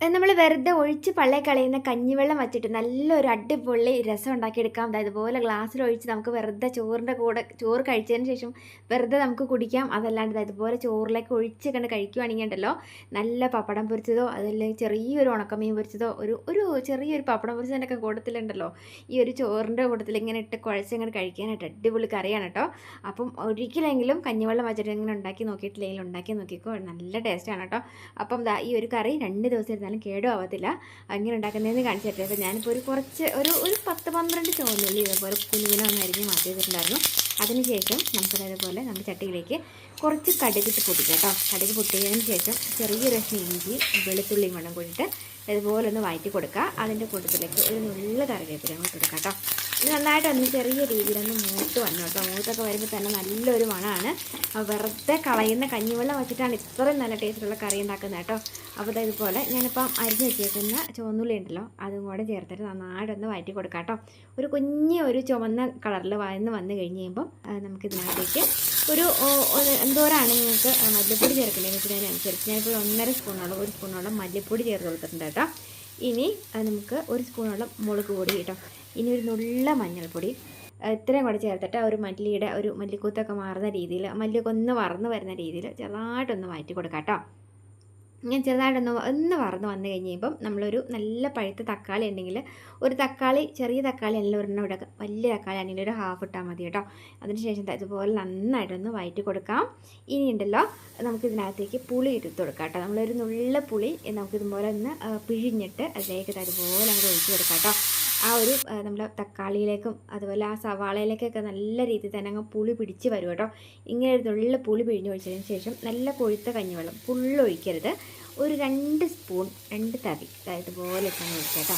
നമ്മൾ വെറുതെ ഒഴിച്ച് പള്ളേ കളയുന്ന കഞ്ഞിവെള്ളം വച്ചിട്ട് നല്ലൊരു അടിപൊളി രസം ഉണ്ടാക്കിയെടുക്കാം. അതായത് ഇതുപോലെ ഗ്ലാസ്സിൽ ഒഴിച്ച് നമുക്ക് വെറുതെ ചോറിന്റെ കൂടെ ചോറ് കഴിച്ചതിന് ശേഷം വെറുതെ നമുക്ക് കുടിക്കാം. അതല്ലാണ്ട് ഇതുപോലെ ചോറിലേക്ക് ഒഴിച്ച് കണ്ട് കഴിക്കുവാണെങ്കിൽ ഉണ്ടല്ലോ നല്ല പപ്പടം പൊരിച്ചതോ അതല്ലെങ്കിൽ ചെറിയൊരു ഉണക്കമീൻ പൊരിച്ചതോ ഒരു ഒരു ചെറിയൊരു പപ്പടം പൊരിച്ചതിന്റെയൊക്കെ കൂട്ടത്തിലുണ്ടല്ലോ ഈ ഒരു ചോറിന്റെ കൂട്ടത്തിൽ ഇങ്ങനെ ഇട്ട് കുഴച്ച് ഇങ്ങനെ കഴിക്കാനായിട്ട് അടിപൊളി കറിയാണ് കേട്ടോ അപ്പം ഒരിക്കലെങ്കിലും കഞ്ഞിവെള്ളം വച്ചിട്ട് ഇങ്ങനെ ഉണ്ടാക്കി നോക്കിയിട്ടില്ലെങ്കിൽ ഉണ്ടാക്കി നോക്കിക്കോ നല്ല ടേസ്റ്റാണ് കേട്ടോ അപ്പം ഈ ഒരു കറി രണ്ട് ദിവസം ഇരുന്നാലും കേടും ആവത്തില്ല അങ്ങനെ ഉണ്ടാക്കുന്നതെന്ന് കാണിച്ചു തരട്ടെ അപ്പോൾ ഞാനിപ്പോൾ ഒരു കുറച്ച് ഒരു ഒരു പത്ത് പന്ത്രണ്ട് ചോന്നുള്ളി ഇതേപോലെ കുലുവിനെ ഒന്ന് അരിഞ്ഞ് മാറ്റി വെച്ചിട്ടുണ്ടായിരുന്നു. അതിനുശേഷം നമുക്ക് അതേപോലെ നമ്മുടെ ചട്ടിയിലേക്ക് കുറച്ച് കടുകിട്ട് പൊട്ടിക്കാം കേട്ടോ. കടുക് പൊട്ടിയതിന് ശേഷം ചെറിയ കഷ്ണം ഇഞ്ചി വെളുത്തുള്ളിയും കൊണ്ടും കൂടിയിട്ട് ഇതുപോലെ ഒന്ന് വഴറ്റി കൊടുക്കുക. അതിന്റെ കൂട്ടത്തിലേക്ക് ഒരു നുള്ള കറിവേപ്പില കൂടി കൊടുക്കുക കേട്ടോ. ഇത് നന്നായിട്ടൊന്ന് ചെറിയ രീതിയിലൊന്ന് മൂത്ത് വന്നു കേട്ടോ. മൂത്തൊക്കെ വരുമ്പോൾ തന്നെ നല്ലൊരു മണമാണ്. വെറുതെ കളയുന്ന കഞ്ഞിവെള്ളം വെച്ചിട്ടാണ് ഇത്രയും നല്ല ടേസ്റ്റുള്ള കറി ഉണ്ടാക്കുന്നത് കേട്ടോ. അപ്പോൾ ഇതുപോലെ ഞാനിപ്പം അരിഞ്ഞ് വെച്ചേക്കുന്ന ചുവന്നുള്ളി ഉണ്ടല്ലോ അതും കൂടെ ചേർത്തിട്ട് നന്നായിട്ടൊന്ന് വഴറ്റി കൊടുക്കാം കേട്ടോ. ഒരു കുഞ്ഞ് ഒരു ചുവന്ന കളറിൽ വന്ന് വന്ന് കഴിഞ്ഞ് കഴിയുമ്പം നമുക്കിതിനകത്തേക്ക് ഒരു എന്തോരാണ് നിങ്ങൾക്ക് മല്ലിപ്പൊടി ചേർക്കേണ്ടതെന്ന് വെച്ചിട്ടുണ്ടെങ്കിൽ ഞാനിപ്പോൾ ഒരു ഒന്നര സ്പൂണോളം ഒരു സ്പൂണോളം മല്ലിപ്പൊടി ചേർത്ത് കൊടുത്തിട്ടുണ്ട് കേട്ടോ. ഇനി നമുക്ക് ഒരു സ്പൂണോളം മുളക് പൊടി കേട്ടോ. ഇനി ഒരു നുള്ള മഞ്ഞൾപ്പൊടി. ഇത്രയും കൂടെ ചേർത്തിട്ട് ഒരു മല്ലിയുടെ ഒരു മല്ലിക്കൂത്തൊക്കെ മാറുന്ന രീതിയിൽ മല്ലിയൊക്കെ ഒന്ന് വറന്ന് വരുന്ന രീതിയിൽ ചെറുതായിട്ടൊന്ന് മാറ്റി കൊടുക്കാം കേട്ടോ. ഇങ്ങനെ ചെറുതായിട്ടൊന്ന് ഒന്ന് വറന്ന് വന്നു കഴിഞ്ഞപ്പം നമ്മളൊരു നല്ല പഴുത്ത തക്കാളി ഉണ്ടെങ്കിൽ ഒരു തക്കാളി ചെറിയ തക്കാളി അല്ല ഒരെണ്ണം ഇടുക വലിയ തക്കാളി ആണെങ്കിൽ ഒരു ഹാഫ് ഇട്ടാൽ മതി കേട്ടോ. അതിനുശേഷം ഇതുപോലെ നന്നായിട്ടൊന്ന് വയറ്റി കൊടുക്കാം. ഇനി ഉണ്ടല്ലോ നമുക്ക് ഇതിനകത്തേക്ക് പുളി ഇട്ട് കൊടുക്കാം കേട്ടോ. നമ്മളൊരു നുള്ള പുളി നമുക്കിതുപോലെ ഒന്ന് പിഴിഞ്ഞിട്ട് അതിലേക്ക് അതുപോലെ അങ്ങോട്ട് ഒഴിച്ച് കൊടുക്കാം കേട്ടോ. ആ ഒരു നമ്മുടെ തക്കാളിയിലേക്കും അതുപോലെ ആ സവാളയിലേക്കൊക്കെ നല്ല രീതിയിൽ തന്നെ അങ്ങ് പുളി പിടിച്ച് വരും കേട്ടോ. ഇങ്ങനെ ഒരു നല്ല പുളി പിഴിഞ്ഞ് ഒഴിച്ചതിന് ശേഷം നല്ല കൊഴുത്ത കഞ്ഞിവെള്ളം ഫുള്ളൊഴിക്കരുത് ഒരു രണ്ട് സ്പൂൺ രണ്ട് തവി ഇതുപോലെ തന്നെ ഒഴിക്കുക കേട്ടോ.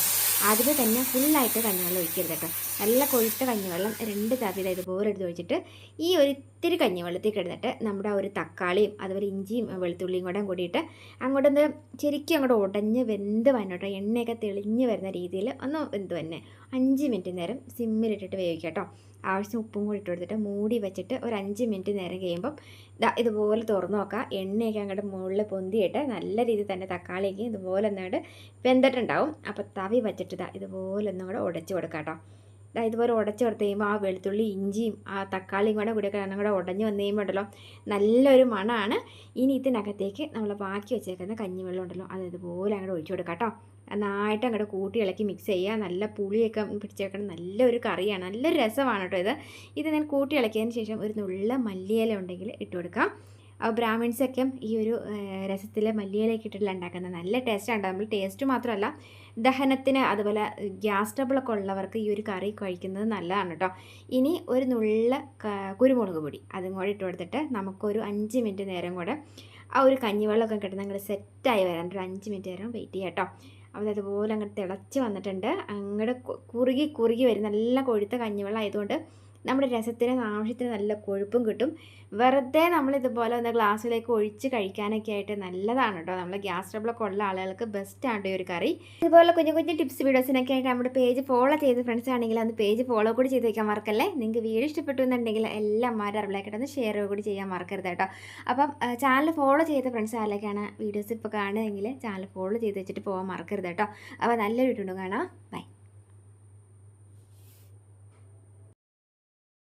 ആദ്യമേ തന്നെ ഫുള്ളായിട്ട് കഞ്ഞിവെള്ളം ഒഴിക്കരുത് കേട്ടോ. നല്ല കൊഴുത്ത കഞ്ഞിവെള്ളം രണ്ട് തവി ഇതുപോലെ എടുത്ത് ഒഴിച്ചിട്ട് ഈ ഒരു ഇത്തിരി വെള്ളത്തിൽ കിടന്നിട്ട് നമ്മുടെ ഒരു തക്കാളിയും അതുപോലെ ഇഞ്ചിയും വെളുത്തുള്ളിയും കൂടെ കൂടിയിട്ട് അങ്ങോട്ടൊന്ന് ശരിക്കും അങ്ങോട്ട് ഉടഞ്ഞ് വെന്ത് വന്നോട്ടോ എണ്ണയൊക്കെ തെളിഞ്ഞ് വരുന്ന രീതിയിൽ ഒന്ന് വെന്ത് തന്നെ അഞ്ച് മിനിറ്റ് നേരം സിമ്മിലിട്ടിട്ട് വേവിക്കുക കേട്ടോ ആവശ്യം ഉപ്പും കൂടി ഇട്ട് കൊടുത്തിട്ട് മൂടി വെച്ചിട്ട് ഒരു അഞ്ച് മിനിറ്റ് നേരം കഴിയുമ്പം ദാ ഇതുപോലെ തുറന്നു നോക്കുക എണ്ണയൊക്കെ അങ്ങോട്ട് മുകളിൽ പൊന്തിയിട്ട് നല്ല രീതിയിൽ തന്നെ തക്കാളിയൊക്കെ ഇതുപോലെ ഒന്നങ്ങോട്ട് വെന്തിട്ടുണ്ടാവും. അപ്പോൾ തവി വെച്ചിട്ട് ഇതാ ഇതുപോലെ ഒന്നും കൂടെ ഉടച്ച് കൊടുക്കാം കേട്ടോ. ഇതുപോലെ ഉടച്ച് കൊടുത്ത് കഴിയുമ്പോൾ ആ വെളുത്തുള്ളി ഇഞ്ചിയും ആ തക്കാളിയും കൂടെ കൂടി കാരണം കൂടെ ഉടഞ്ഞ് വന്ന് കഴിയുമ്പോൾ ഉണ്ടല്ലോ നല്ലൊരു മണമാണ് ഇനി ഇതിനകത്തേക്ക് നമ്മൾ ബാക്കി വെച്ചേക്കുന്ന കഞ്ഞിവെള്ളം ഉണ്ടല്ലോ അത് ഇതുപോലെ അങ്ങോട്ട് ഒഴിച്ചു കൊടുക്കാം കേട്ടോ. നന്നായിട്ട് അങ്ങോട്ട് കൂട്ടി ഇളക്കി മിക്സ് ചെയ്യുക. നല്ല പുളിയൊക്കെ പിടിച്ചേക്കണം നല്ലൊരു കറിയാണ്. നല്ലൊരു രസമാണ് കേട്ടോ ഇത്. ഇത് ഞാൻ കൂട്ടി ഇളക്കിയതിന് ശേഷം ഒരു നുള്ള മല്ലിയില ഉണ്ടെങ്കിൽ ഇട്ട് കൊടുക്കാം. അപ്പോൾ ബ്രാഹ്മിൺസൊക്കെ ഈ ഒരു രസത്തിൽ മല്ലിയിലേക്ക് ഇട്ടിട്ടില്ല ഉണ്ടാക്കുന്നത് നല്ല ടേസ്റ്റാണ്. നമ്മൾ ടേസ്റ്റ് മാത്രമല്ല ദഹനത്തിന് അതുപോലെ ഗ്യാസ് ട്രബിളൊക്കെ ഉള്ളവർക്ക് ഈ ഒരു കറി കഴിക്കുന്നത് നല്ലതാണ് കേട്ടോ. ഇനി ഒരു നുള്ള കുരുമുളക് പൊടി. അതും കൂടെ ഇട്ട് കൊടുത്തിട്ട് നമുക്കൊരു അഞ്ച് മിനിറ്റ് നേരം കൂടെ ആ ഒരു കഞ്ഞിവെള്ളമൊക്കെ കിട്ടുന്ന അങ്ങോട്ട് സെറ്റായി വരാൻ ഒരു അഞ്ച് മിനിറ്റ് നേരം വെയിറ്റ് ചെയ്യാം കേട്ടോ. അപ്പോൾ അതുപോലെ അങ്ങോട്ട് തിളച്ച് വന്നിട്ടുണ്ട്. അങ്ങോട്ട് കുറുകി കുറുകി വരും. നല്ല കൊഴുത്ത കഞ്ഞിവെള്ളം ആയതുകൊണ്ട് നമ്മുടെ രസത്തിന് ആവശ്യത്തിന് നല്ല കൊഴുപ്പും കിട്ടും. വെറുതെ നമ്മൾ ഇതുപോലെ ഒന്ന് ഗ്ലാസ്സിലേക്ക് ഒഴിച്ച് കഴിക്കാനൊക്കെ ആയിട്ട് നല്ലതാണ് കേട്ടോ. നമ്മൾ ഗ്യാസ് ട്രബിളൊക്കെ ഉള്ള ആളുകൾക്ക് ബെസ്റ്റാണ് ഈ ഒരു കറി. ഇതുപോലെ കുഞ്ഞു കുഞ്ഞു ടിപ്സ് വീഡിയോസിനൊക്കെ ആയിട്ട് നമ്മുടെ പേജ് ഫോളോ ചെയ്ത് ഫ്രണ്ട്സ് ആണെങ്കിൽ അന്ന് പേജ് ഫോളോ കൂടി ചെയ്ത് വയ്ക്കാൻ മറക്കല്ലേ? നിങ്ങൾക്ക് വീഡിയോ ഇഷ്ടപ്പെട്ടു എന്നുണ്ടെങ്കിൽ എല്ലാം അമ്മമാരും അറിവിലേക്കിട്ട് ഒന്ന് ഷെയർ കൂടി ചെയ്യാൻ മറക്കരുത് കേട്ടോ. അപ്പം ചാനൽ ഫോളോ ചെയ്ത ഫ്രണ്ട്സ് ആരിലേക്കാണ് വീഡിയോസ് ഇപ്പോൾ കാണുന്നതെങ്കിൽ ചാനൽ ഫോളോ ചെയ്ത് വെച്ചിട്ട് പോകാൻ മറക്കരുത് കേട്ടോ. അപ്പോൾ നല്ലൊരു വീട്ടുണ്ട് കാണാം. ബൈ